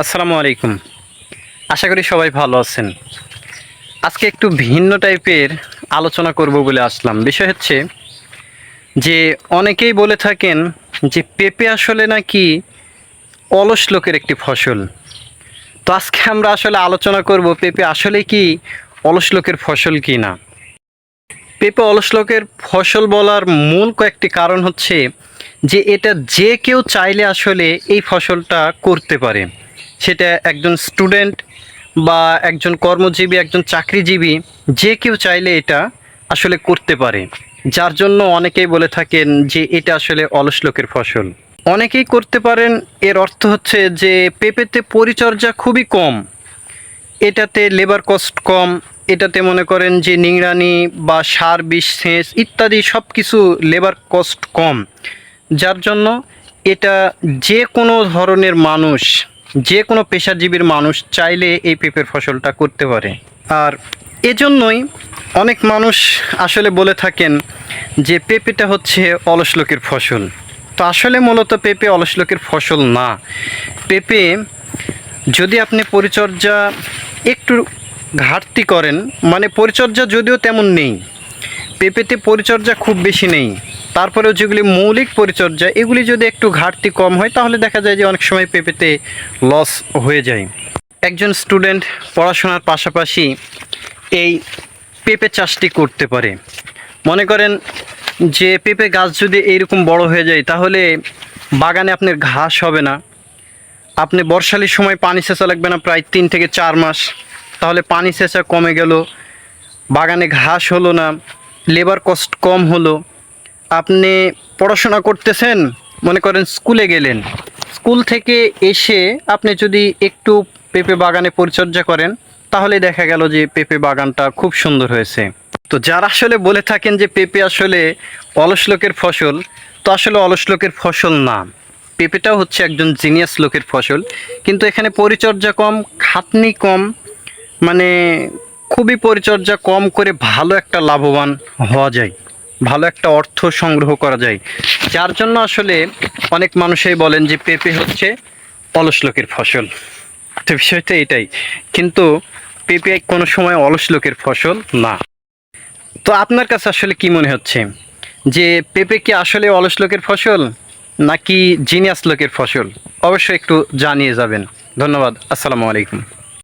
আসসালামু আলাইকুম। আশা করি সবাই ভালো আছেন। আজকে একটু ভিন্ন টাইপের আলোচনা করব বলে আসলাম। বিষয় হচ্ছে যে অনেকেই বলে থাকেন যে পেঁপে আসলে নাকি অলস লোকের একটি ফসল। তো আজকে আমরা আসলে আলোচনা করব পেঁপে আসলে কি অলস লোকের ফসল কি না। পেঁপে অলস লোকের ফসল বলার মূল কয়েকটি কারণ হচ্ছে যে এটা যে কেউ চাইলে আসলে এই ফসলটা করতে পারে। সেটা একজন স্টুডেন্ট বা একজন কর্মজীবী, একজন চাকরিজীবী, যে কেউ চাইলে এটা আসলে করতে পারে। যার জন্য অনেকেই বলে থাকেন যে এটা আসলে অলস লোকের ফসল। অনেকেই করতে পারেন, এর অর্থ হচ্ছে যে পেঁপেতে পরিচর্যা খুবই কম। এটাতে লেবার কস্ট কম, এটাতে মনে করেন যে নিংড়ানি বা সার, বিষ ইত্যাদি সব কিছু লেবার কস্ট কম। যার জন্য এটা যে কোনো ধরনের মানুষ যে কোনো পেশাজীবীর মানুষ চাইলে এই পেঁপের ফসলটা করতে পারে। আর এজন্যই অনেক মানুষ আসলে বলে থাকেন যে পেঁপেটা হচ্ছে অলস লোকের ফসল। তো আসলে মূলত পেঁপে অলস লোকের ফসল না। পেঁপে যদি আপনি পরিচর্যা একটু ঘাটতি করেন মানে পরিচর্যা যদিও তেমন নেই, পেঁপেতে পরিচর্যা খুব বেশি নেই। তারপরেও যেগুলি মৌলিক পরিচর্যা, এগুলি যদি একটু ঘাটতি কম হয়, তাহলে দেখা যায় যে অনেক সময় পেঁপেতে লস হয়ে যায়। একজন স্টুডেন্ট পড়াশোনার পাশাপাশি এই পেঁপে চাষটি করতে পারে। মনে করেন যে পেঁপে গাছ যদি এইরকম বড় হয়ে যায়, তাহলে বাগানে আপনার ঘাস হবে না। আপনি বর্ষালির সময় পানি সেচা লাগবে না, প্রায় তিন থেকে চার মাস। তাহলে পানি সেচা কমে গেল, বাগানে ঘাস হলো না লেবার কস্ট কম হলো। আপনি পড়াশোনা করতেছেন, মনে করেন স্কুলে গেলেন। স্কুল থেকে এসে আপনি যদি একটু পেঁপে বাগানে পরিচর্যা করেন, তাহলে দেখা গেল যে পেঁপে বাগানটা খুব সুন্দর হয়েছে। তো যারা আসলে বলে থাকেন যে পেঁপে আসলে অলস লোকের ফসল, তো আসলে অলস লোকের ফসল না। পেঁপেটাও হচ্ছে একজন জিনিয়াস লোকের ফসল। কিন্তু এখানে পরিচর্যা কম, খাটনি কম মানে খুবই পরিচর্যা কম করে ভালো একটা লাভবান হওয়া যায়। ভালো একটা অর্থ সংগ্রহ করা যায়। যার জন্য আসলে অনেক মানুষই বলেন যে পেঁপে হচ্ছে অলস লোকের ফসল। তো বিষয়টা এটাই। কিন্তু পেঁপে কোনো সময় অলস লোকের ফসল না। তো আপনার কাছে আসলে কি মনে হচ্ছে? যে পেঁপে কি আসলে অলস লোকের ফসল নাকি জিনিয়াস লোকের ফসল? অবশ্যই একটু জানিয়ে যাবেন। ধন্যবাদ। আসসালামু আলাইকুম।